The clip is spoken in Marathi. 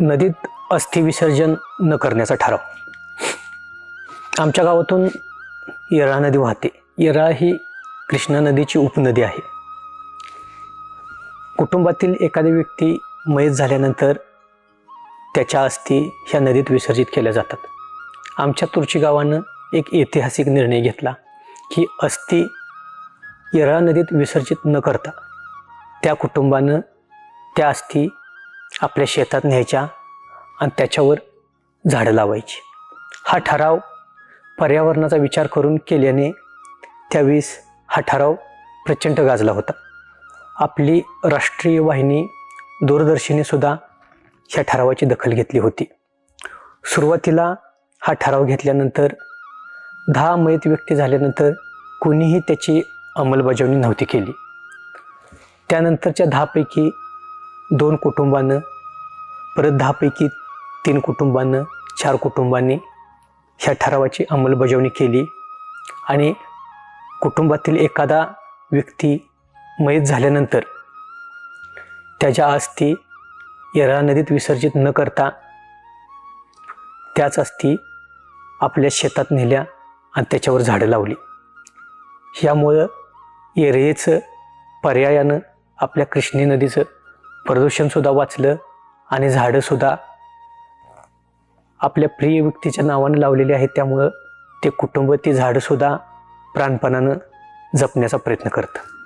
नदीत अस्थि विसर्जन न करण्याचा ठराव. आमच्या गावातून येरा नदी वाहते. येरा ही कृष्णा नदीची उपनदी आहे. कुटुंबातील एखादी व्यक्ती मयत झाल्यानंतर त्याच्या अस्थी ह्या नदीत विसर्जित केल्या जातात. आमच्या तुर्ची गावानं एक ऐतिहासिक निर्णय घेतला की अस्थी येरळा नदीत विसर्जित न करता त्या कुटुंबानं त्या अस्थी आपल्या शेतात न्यायच्या आणि त्याच्यावर झाडं लावायची. हा ठराव पर्यावरणाचा विचार करून केल्याने त्यावेळेस हा ठराव प्रचंड गाजला होता. आपली राष्ट्रीय वाहिनी दूरदर्शनी सुद्धा ह्या ठरावाची दखल घेतली होती. सुरुवातीला हा ठराव घेतल्यानंतर दहा मयत व्यक्ती झाल्यानंतर कोणीही त्याची अंमलबजावणी नव्हती केली. त्यानंतरच्या दहापैकी दोन कुटुंबानं परत दहापैकी तीन कुटुंबानं चार कुटुंबांनी ह्या ठरावाची अंमलबजावणी केली आणि कुटुंबातील एखादा व्यक्ती मयत झाल्यानंतर त्याच्या अस्थी येरळा नदीत विसर्जित न करता त्याच अस्थी आपल्या शेतात नेल्या आणि त्याच्यावर झाडं लावली. यामुळं येरेचं पर्यायानं आपल्या कृष्णी नदीचं प्रदूषणसुद्धा वाचलं आणि झाडंसुद्धा आपल्या प्रिय व्यक्तीच्या नावानं लावलेली आहेत. त्यामुळं ते कुटुंब ती झाडंसुद्धा प्राणपणानं जपण्याचा प्रयत्न करतं.